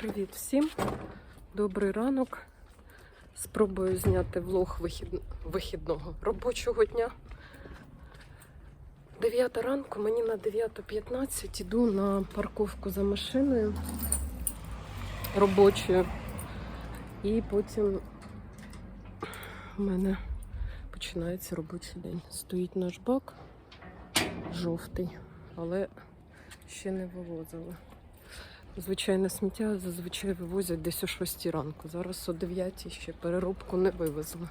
Привіт всім! Добрий ранок. Спробую зняти влог вихід... вихідного робочого дня. 9 ранку, мені на 9.15 іду на парковку за машиною робочою. І потім у мене починається робочий день. Стоїть наш бак жовтий, але ще не вивозили. Звичайне сміття зазвичай вивозять десь о 6 ранку. Зараз о 9 ще переробку не вивезли.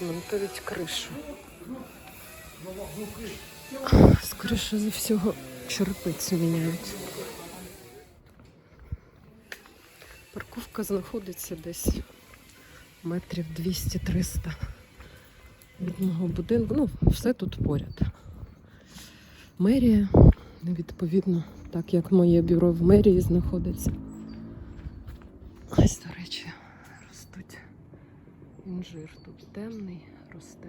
Ремонтують кришу. Скоріше за всього черепицю міняють. Парковка знаходиться десь метрів 200-300 від мого будинку. Ну, все тут поряд. Мерія, відповідно, так як моє бюро в мерії знаходиться. Ось, до речі, ростуть інжир. Тут темний росте,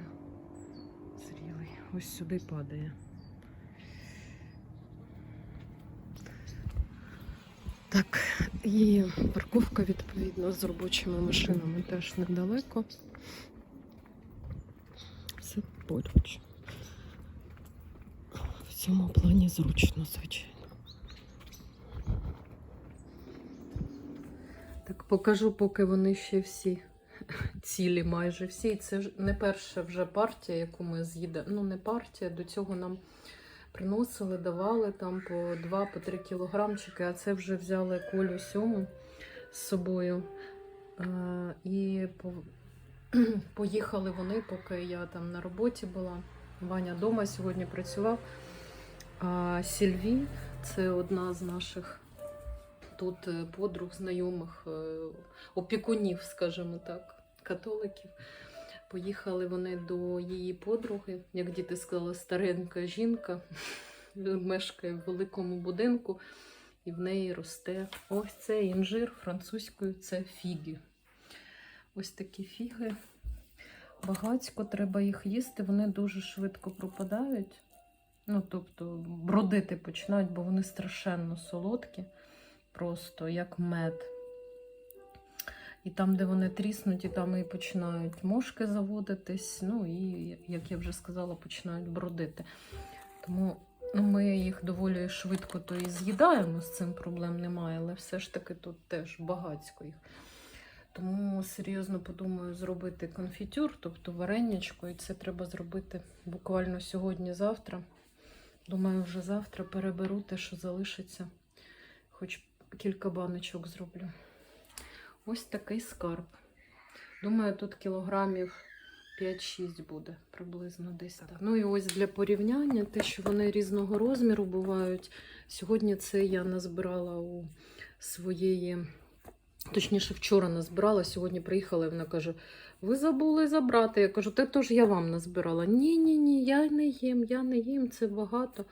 зрілий. Ось сюди падає. Так, і парковка відповідно з робочими машинами теж недалеко. Все поруч. Цьому плані зручно, звичайно. Так покажу, поки вони ще всі цілі, майже всі. Це ж не перша вже партія, яку ми з'їдаємо. Ну, не партія, до цього нам приносили, давали там по 2-3 кілограмчики, а це вже взяли колю сьому з собою. Е, І по- поїхали вони, поки я там на роботі була. Ваня вдома сьогодні працював. А Сільві це одна з наших тут е, подруг, знайомих, е, опікунів, скажімо так, католиків. Поїхали вони до її подруги, як діти сказали, старенька жінка мешкає в великому будинку, і в неї росте ось це інжир французькою, це фіги. Ось такі фіги. Багацько треба їх їсти, вони дуже швидко пропадають. Ну, тобто, бродити починають, бо вони страшенно солодкі, просто як мед. І там, де вони тріснуті, там і починають мошки заводитись. Ну і, як я вже сказала, починають бродити. Тому ну, ми їх доволі швидко то і з'їдаємо, з цим проблем немає, але все ж таки тут теж багацько їх. Тому серйозно подумаю зробити конфітюр, тобто варенячко, і це треба зробити буквально сьогодні-завтра. Думаю, вже завтра переберу те, що залишиться. Хоч кілька баночок зроблю. Ось такий скарб. Думаю, тут кілограмів 5-6 буде приблизно десь так. Ну і ось для порівняння, те, що вони різного розміру бувають. Сьогодні це я назбирала у своєї. Точніше, вчора назбирала, сьогодні приїхала, і вона каже: Ви забули забрати. Я кажу, те то ж я вам назбирала. Ні, ні, я не їм, я не їм, це багато.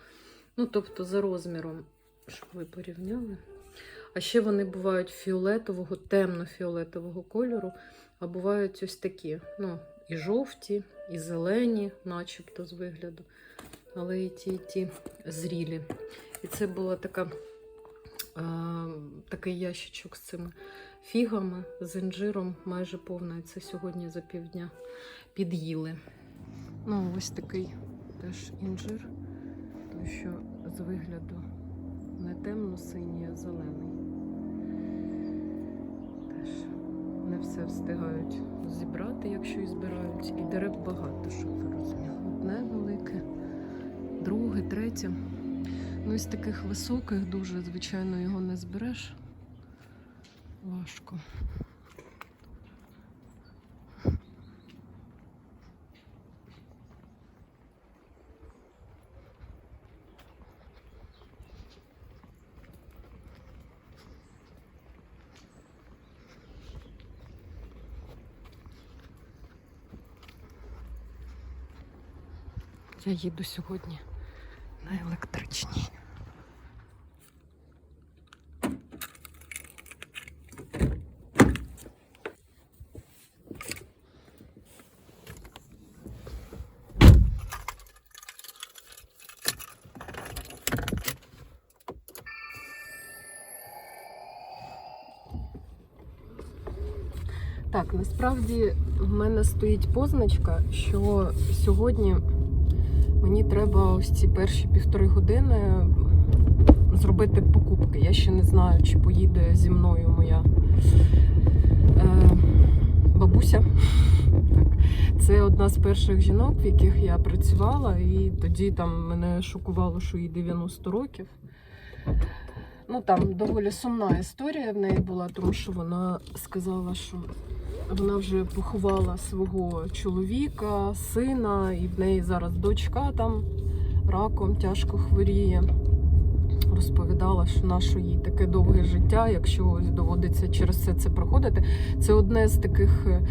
Ну, тобто, за розміром, щоб ви порівняли. А ще вони бувають фіолетового, темно-фіолетового кольору, а бувають ось такі. Ну, і жовті, і зелені, начебто з вигляду. Але і ті, і ті зрілі. І це була така такий ящичок з цими фігами, з інжиром, майже повний. Це сьогодні за півдня під'їли. Ну, ось такий теж інжир, той, що з вигляду не темно-синій, а зелений. Теж не все встигають зібрати, якщо і збирають. І дерев багато, щоб ви розуміли. Одне велике, друге, третє. Ну, із таких високих дуже, звичайно, його не збереш. Важко. Я їду сьогодні на електричній. Так, насправді в мене стоїть позначка, що сьогодні мені треба ось ці перші півтори години зробити покупки. Я ще не знаю, чи поїде зі мною моя е, бабуся. Це одна з перших жінок, в яких я працювала, і тоді там мене шокувало, що їй 90 років. Ну там доволі сумна історія в неї була, тому що вона сказала, що вона вже поховала свого чоловіка, сина, і в неї зараз дочка там раком тяжко хворіє. Розповідала, що наше їй таке довге життя, якщо доводиться через все це проходити. Це одне з таких е,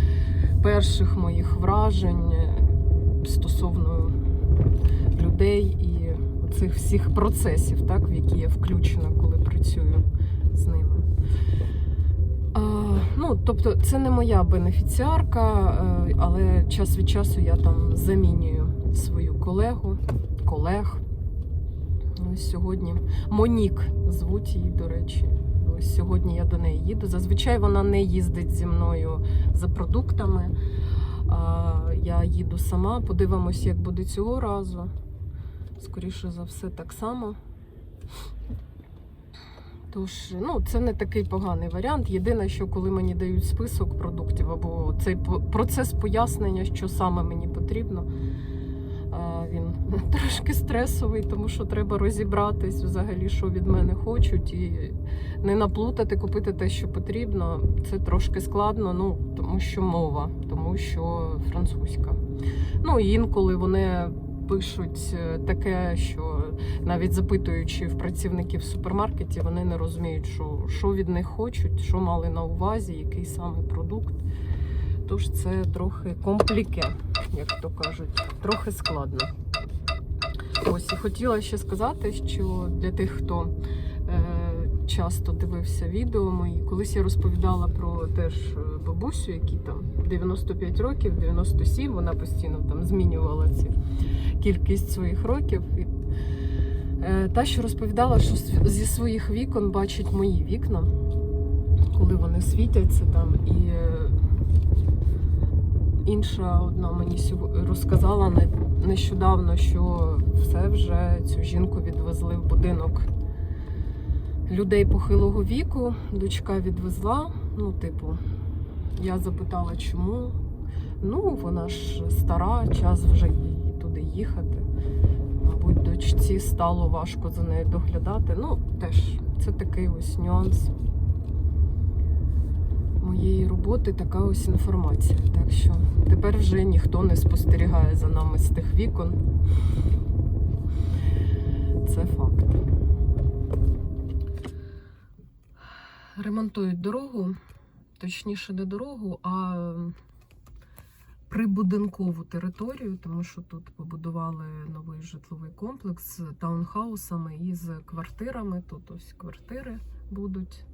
перших моїх вражень е, стосовно людей і цих всіх процесів, так, в які я включена, коли працюю з ними. Ну, тобто, це не моя бенефіціарка, е, але час від часу я там замінюю свою колегу, колег. Ось сьогодні Монік звуть її, до речі. Ось сьогодні я до неї їду. Зазвичай вона не їздить зі мною за продуктами. Я їду сама. Подивимось, як буде цього разу. Скоріше за все, так само. Тож, ну, це не такий поганий варіант. Єдине, що коли мені дають список продуктів або цей процес пояснення, що саме мені потрібно, він трошки стресовий, тому що треба розібратись взагалі, що від мене хочуть, і не наплутати, купити те, що потрібно. Це трошки складно, ну тому що мова, тому що французька. Ну інколи вони пишуть е, таке, що навіть запитуючи в працівників супермаркеті, вони не розуміють, що, що від них хочуть, що мали на увазі, який саме продукт. Тож це трохи компліке, як то кажуть, трохи складно. Ось і хотіла ще сказати, що для тих, хто часто дивився відео мої, колись я розповідала про теж е, бабусю, якій там 95 років, 97, вона постійно там змінювала ці кількість своїх років. І, е, та, що розповідала, що зі своїх вікон бачить мої вікна, коли вони світяться там. І е, інша одна мені розказала нещодавно, що все вже цю жінку відвезли в будинок людей похилого віку. Дочка відвезла. Ну, типу, я запитала, чому. Ну, вона ж стара, час вже їй туди їхати. Мабуть, дочці стало важко за нею доглядати. Ну, теж це такий ось нюанс моєї роботи, така ось інформація. Так що тепер вже ніхто не спостерігає за нами з тих вікон. Це факт. Ремонтують дорогу, точніше не дорогу, а прибудинкову територію, тому що тут побудували новий житловий комплекс з таунхаусами і з квартирами. Тут ось квартири будуть.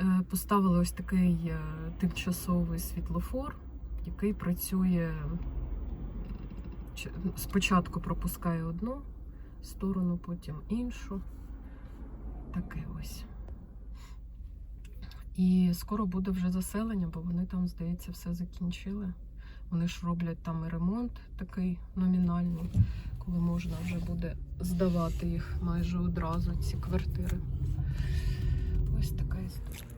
Е, Поставили ось такий е, тимчасовий світлофор, який працює спочатку пропускає одну сторону, потім іншу. Таке ось. І скоро буде вже заселення, бо вони там, здається, все закінчили. Вони ж роблять там і ремонт такий номінальний, коли можна вже буде здавати їх майже одразу, ці квартири. Ось така історія.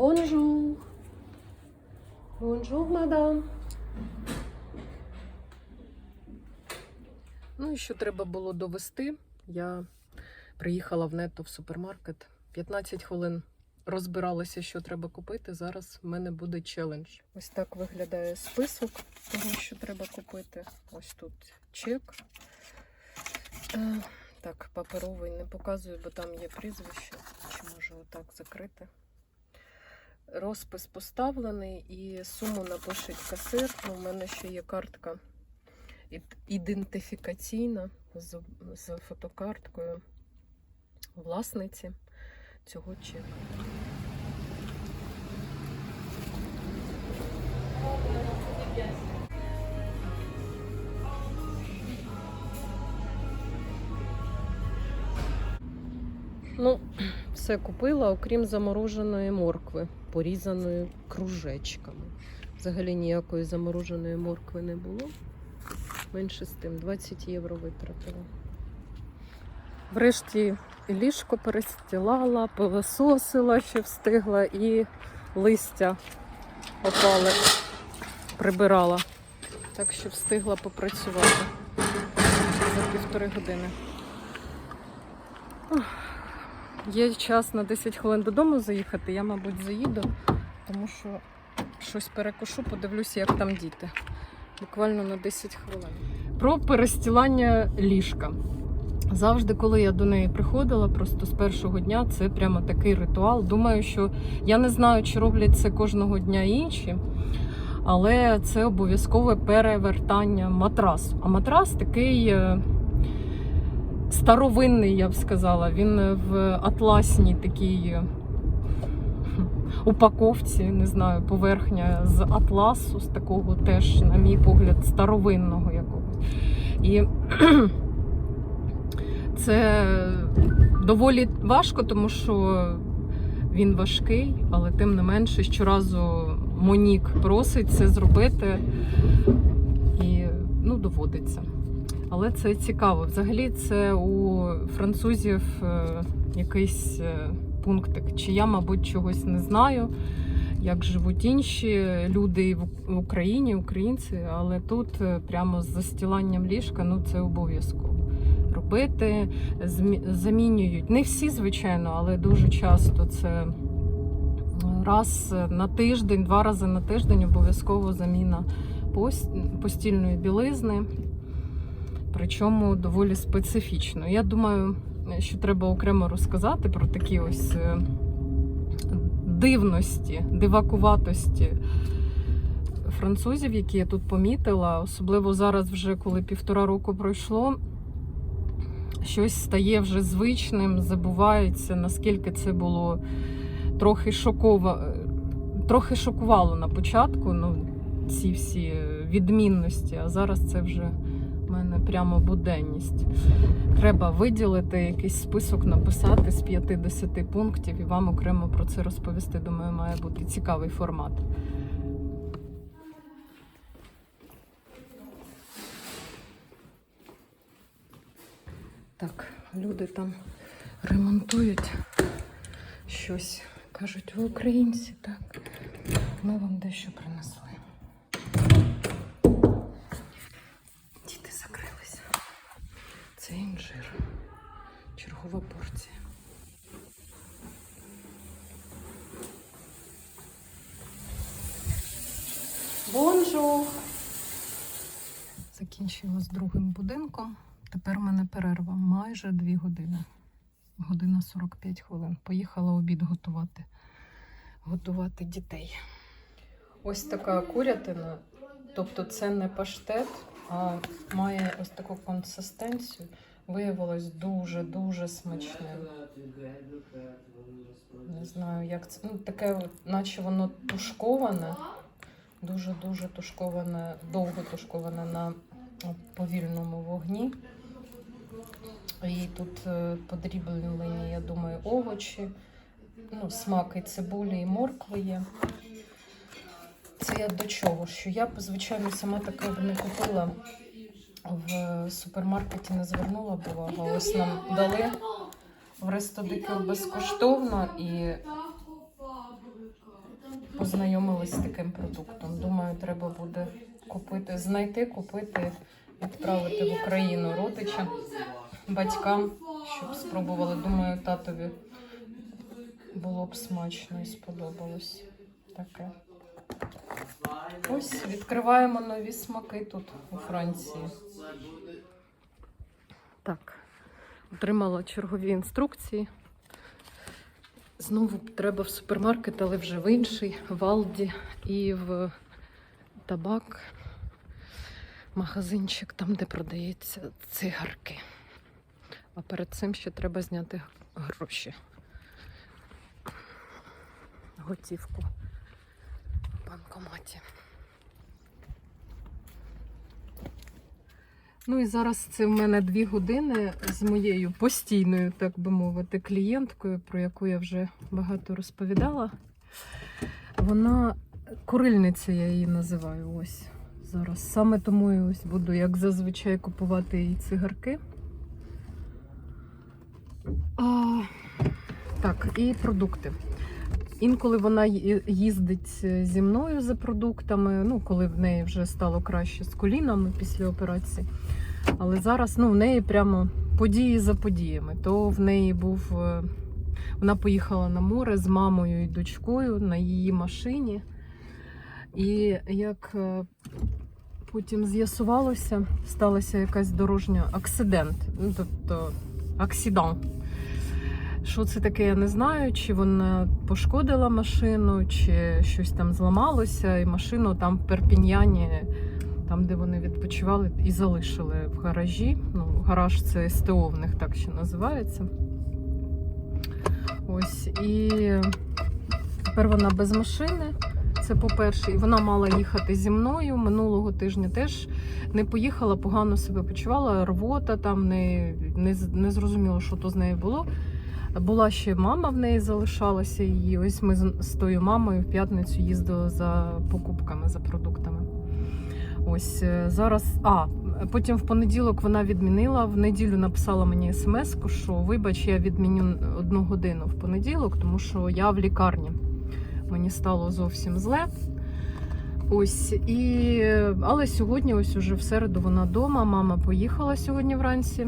Бонжур. Бонжур, мадам. Ну і що треба було довести? Я приїхала в нето в супермаркет. 15 хвилин розбиралася, що треба купити. Зараз в мене буде челендж. Ось так виглядає список того, що треба купити. Ось тут чек. Е, Так, паперовий не показую, бо там є прізвище. Чи можу отак закрити? Розпис поставлений і суму напишеть касир. У мене ще є картка ідентифікаційна з, з фотокарткою власниці цього чеку. Ну, все купила, окрім замороженої моркви, порізаної кружечками. Взагалі ніякої замороженої моркви не було. Менше з тим, 20 євро витратила. Врешті ліжко перестілала, пилососила, ще встигла, і листя опали прибирала. Так що встигла попрацювати за півтори години. Є час на 10 хвилин додому заїхати. Я, мабуть, заїду, тому що щось перекушу, подивлюся, як там діти. Буквально на 10 хвилин. Про перестілання ліжка. Завжди, коли я до неї приходила, просто з першого дня це прямо такий ритуал. Думаю, що я не знаю, чи роблять це кожного дня інші, але це обов'язкове перевертання матрасу. А матрас такий. Е, старовинний, я б сказала. Він в атласній такій е, упаковці, не знаю, поверхня з атласу, з такого теж, на мій погляд, старовинного якогось. І це доволі важко, тому що він важкий, але тим не менше, щоразу Монік просить це зробити і ну, доводиться. Але це цікаво. Взагалі, це у французів е, якийсь е, пунктик. Чи я, мабуть, чогось не знаю, як живуть інші люди в Україні, українці, але тут е, прямо з застіланням ліжка ну це обов'язково робити. Замінюють не всі, звичайно, але дуже часто це раз на тиждень, два рази на тиждень обов'язково заміна постільної білизни причому доволі специфічно. Я думаю, що треба окремо розказати про такі ось е, дивності, дивакуватості французів, які я тут помітила, особливо зараз, вже коли півтора року пройшло. Щось стає вже звичним, забувається, наскільки це було трохи шокова... трохи шокувало на початку, ну, ці всі відмінності, а зараз це вже в мене прямо буденність. Треба виділити якийсь список, написати з 50 пунктів і вам окремо про це розповісти. Думаю, має бути цікавий формат. Так, люди там ремонтують щось. Кажуть, ви українці, так. Ми вам дещо принесли. Діти закрилися. Це інжир. Чергова порція. Бонжур! Закінчила з другим будинком. Тепер у мене перерва майже 2 години. Година 45 хвилин. Поїхала обід готувати. Готувати дітей. Ось така курятина. Тобто це не паштет, має ось таку консистенцію. Виявилось дуже-дуже смачним. Не знаю, як це. Ну, таке, наче воно тушковане, дуже-дуже тушковане, довго тушковане на повільному вогні. І тут е, подріблені, я думаю, овочі, ну, смак і цибулі, і моркви є. Це я до чого? Що я б, звичайно, сама таке б не купила в супермаркеті, не звернула б Ось нам дали в Рестодикер безкоштовно і познайомились з таким продуктом. Думаю, треба буде купити, знайти, купити, відправити в Україну родичам, батькам, щоб спробували. Думаю, татові було б смачно і сподобалось таке. Ось відкриваємо нові смаки тут у Франції. Так, отримала чергові інструкції. Знову треба в супермаркет, але вже в інший, в Алді і в табак. Магазинчик, там, де продається цигарки. А перед цим ще треба зняти гроші. Готівку банкоматі. Ну і зараз це в мене дві години з моєю постійною, так би мовити, клієнткою, про яку я вже багато розповідала. Вона курильниця, я її називаю ось зараз. Саме тому я ось буду, як зазвичай, купувати її цигарки. А, Так, і продукти. Інколи вона їздить е, зі мною за продуктами, ну, коли в неї вже стало краще з колінами після операції. Але зараз ну, в неї прямо події за подіями. То в неї був. е, Вона поїхала на море з мамою і дочкою на її машині. І як е, потім з'ясувалося, сталася якась дорожня акцидент, ну, тобто аксідан. Що це таке, я не знаю, чи вона пошкодила машину, чи щось там зламалося, і машину там в Перпіньяні, там, де вони відпочивали, і залишили в гаражі. Ну, гараж це СТО в них так ще називається. Ось, і тепер вона без машини. Це по-перше, і вона мала їхати зі мною. Минулого тижня теж не поїхала, погано себе почувала, рвота там не, не, не зрозуміло, що то з нею було. Була ще мама в неї залишалася її. Ось ми з з тою мамою в п'ятницю їздили за покупками, за продуктами. Ось е, зараз. А, потім в понеділок вона відмінила. В неділю написала мені смс, що вибач, я відміню одну годину в понеділок, тому що я в лікарні. Мені стало зовсім зле. Ось і але сьогодні, ось уже в середу, вона вдома. Мама поїхала сьогодні вранці,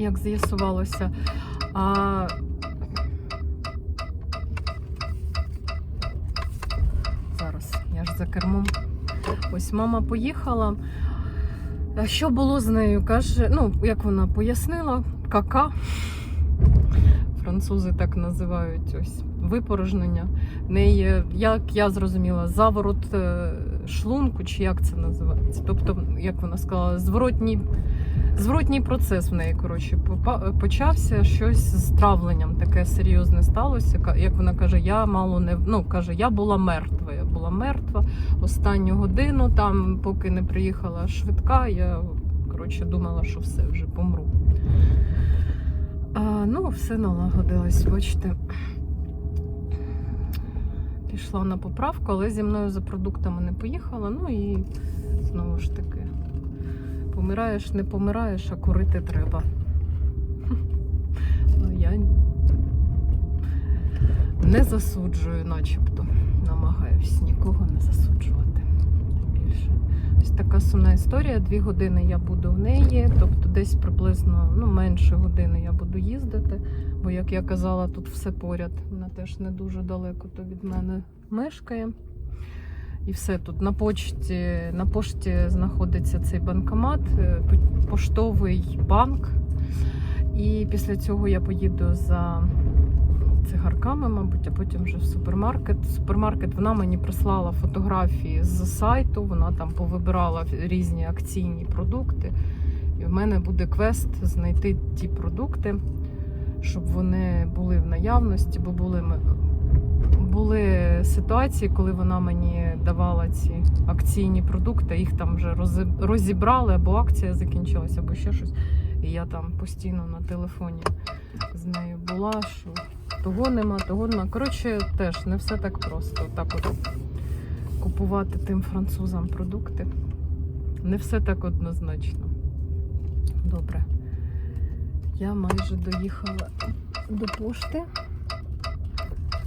як з'ясувалося. А зараз я ж за кермом. Ось мама поїхала. Що було з нею? Каже, ну, як вона пояснила, кака. Французи так називають ось випорожнення. Неї, як я зрозуміла, заворот е, шлунку, чи як це називається. Тобто, як вона сказала, зворотній, зворотній процес в неї коротше, почався щось з травленням. Таке серйозне сталося. Як вона каже, я мало не ну, каже, я була мертва. Я була мертва останню годину, там, поки не приїхала швидка, я коротше думала, що все вже помру. А, ну, все налагодилось, бачите. Пішла на поправку, але зі мною за продуктами не поїхала. Ну і знову ж таки, помираєш, не помираєш, а курити треба. Ну, я не засуджую, начебто. Намагаюсь нікого не засуджувати. Більше. Ось така сумна історія. Дві години я буду в неї, тобто десь приблизно ну, менше години я буду їздити. Бо, як я казала, тут все поряд. Вона теж не дуже далеко то від мене мешкає. І все тут на почті, на пошті знаходиться цей банкомат, е, поштовий банк. І після цього я поїду за цигарками, мабуть, а потім вже в супермаркет. Супермаркет вона мені прислала фотографії з сайту, вона там повибирала різні акційні продукти. І в мене буде квест знайти ті продукти, щоб вони були в наявності, бо були, м- були ситуації, коли вона мені давала ці акційні продукти, їх там вже розібрали, або акція закінчилася, або ще щось. І я там постійно на телефоні з нею була, що того нема, того нема. Коротше, теж не все так просто. Так от купувати тим французам продукти. Не все так однозначно. Добре. Я майже доїхала до пошти.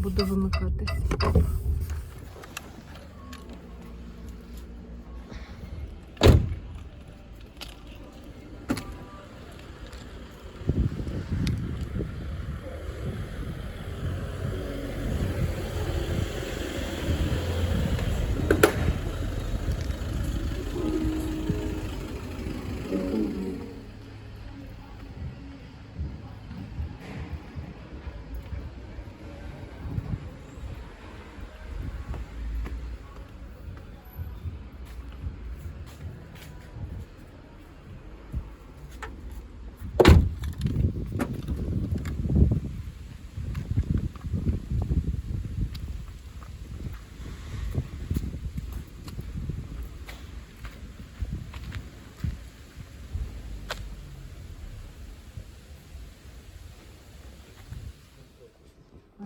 Буду вимикатись.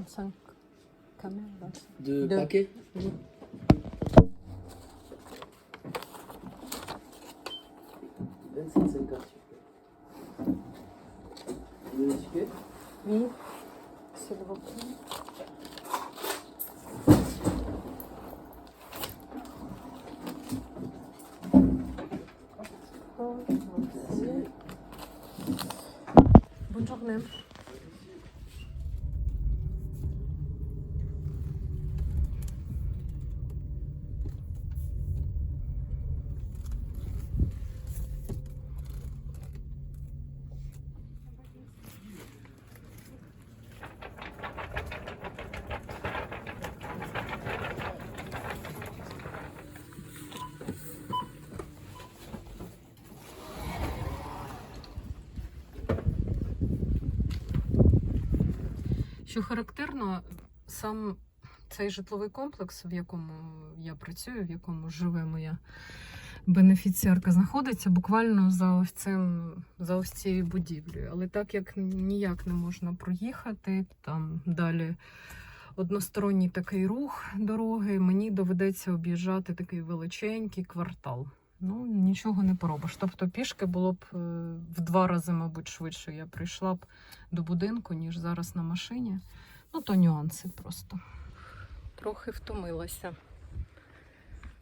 25 quand hein. De, de, paquets oui. Oui, c'est le Що характерно, сам цей житловий комплекс, в якому я працюю, в якому живе моя бенефіціарка, знаходиться буквально за ось цим, за ось цією будівлею. Але так як ніяк не можна проїхати, там далі односторонній такий рух дороги, мені доведеться об'їжджати такий величенький квартал. Ну, нічого не поробиш. Тобто пішки було б е, в два рази, мабуть, швидше я прийшла б до будинку, ніж зараз на машині. Ну, то нюанси просто. Трохи втомилася.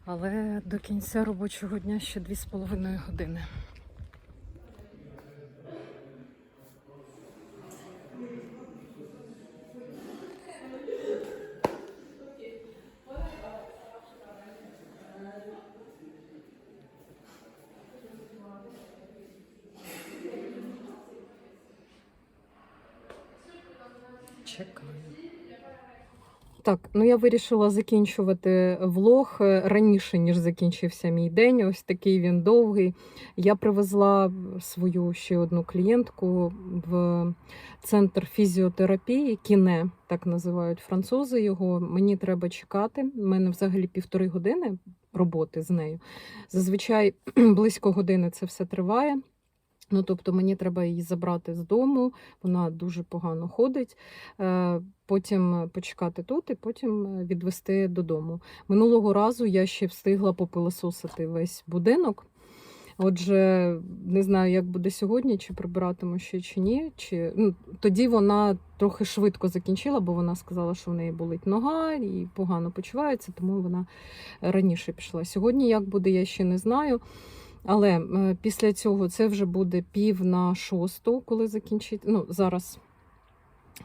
Але до кінця робочого дня ще 2,5 години. Чекаю. Так, ну я вирішила закінчувати влог е, раніше, ніж закінчився мій день. Ось такий він довгий. Я привезла свою ще одну клієнтку в центр фізіотерапії, кіне, так називають французи його. Мені треба чекати. У мене взагалі півтори години роботи з нею. Зазвичай близько години це все триває. Ну, тобто мені треба її забрати з дому, вона дуже погано ходить. Е, Потім почекати тут і потім е, відвести додому. Минулого разу я ще встигла попилососити весь будинок. Отже, не знаю, як буде сьогодні, чи прибиратиму ще чи ні. Чи... Ну, тоді вона трохи швидко закінчила, бо вона сказала, що в неї болить нога і погано почувається, тому вона раніше пішла. Сьогодні як буде, я ще не знаю. Але е, після цього це вже буде пів на шосту, коли закінчить. Ну, зараз,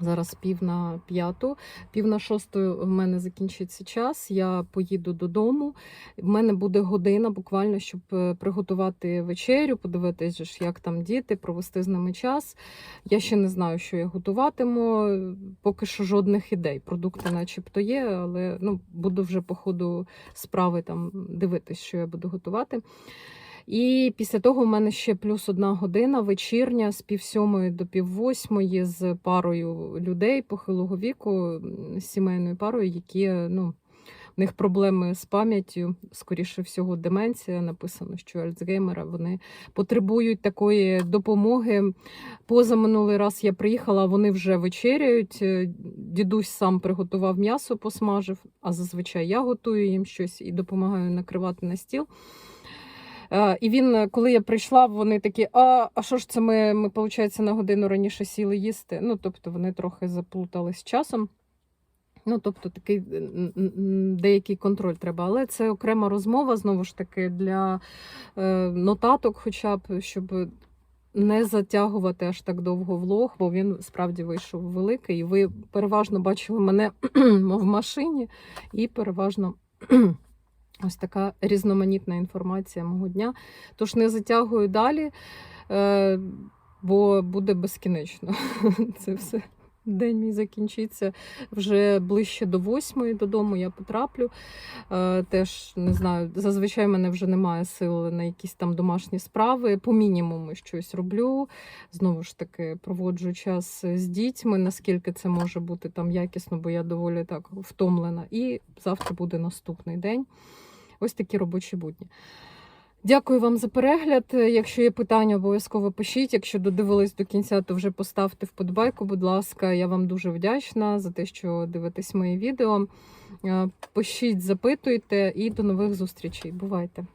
зараз пів на п'яту. Пів на шосту в мене закінчиться час. Я поїду додому. В мене буде година буквально, щоб е, приготувати вечерю, ж, як там діти, провести з ними час. Я ще не знаю, що я готуватиму. Поки що жодних ідей. Продукти, начебто, є, але ну, буду вже по ходу справи там дивитись, що я буду готувати. І після того в мене ще плюс одна година вечірня з пів сьомої до пів восьмої з парою людей похилого віку, сімейною парою, які ну. В них проблеми з пам'яттю, скоріше всього, деменція. Написано, що Альцгеймера вони потребують такої допомоги. Поза минулий раз я приїхала, вони вже вечеряють. Е, Дідусь сам приготував м'ясо, посмажив, а зазвичай я готую їм щось і допомагаю накривати на стіл. Е, І він, е, коли я прийшла, вони такі: а, а що ж це ми, ми, виходить, на годину раніше сіли їсти? Ну, тобто вони трохи заплутались часом. Ну, тобто такий м, деякий контроль треба. Але це окрема розмова, знову ж таки, для е, нотаток, хоча б, щоб не затягувати аж так довго влог, бо він справді вийшов великий. І ви переважно бачили мене в машині, і переважно. Ось така різноманітна інформація мого дня. Тож не затягую далі, е, бо буде безкінечно. Це все. День мій закінчиться вже ближче до восьмої додому. Я потраплю. Е, теж не знаю, зазвичай в мене вже немає сил на якісь там домашні справи. По мінімуму щось роблю. Знову ж таки, проводжу час з дітьми, наскільки це може бути там якісно, бо я доволі так втомлена. І завтра буде наступний день. Ось такі робочі будні. Дякую вам за перегляд. Якщо є питання, обов'язково пишіть. Якщо додивились до кінця, то вже поставте вподобайку. Будь ласка, я вам дуже вдячна за те, що дивитесь мої відео. Е, Пишіть, запитуйте і до нових зустрічей. Бувайте!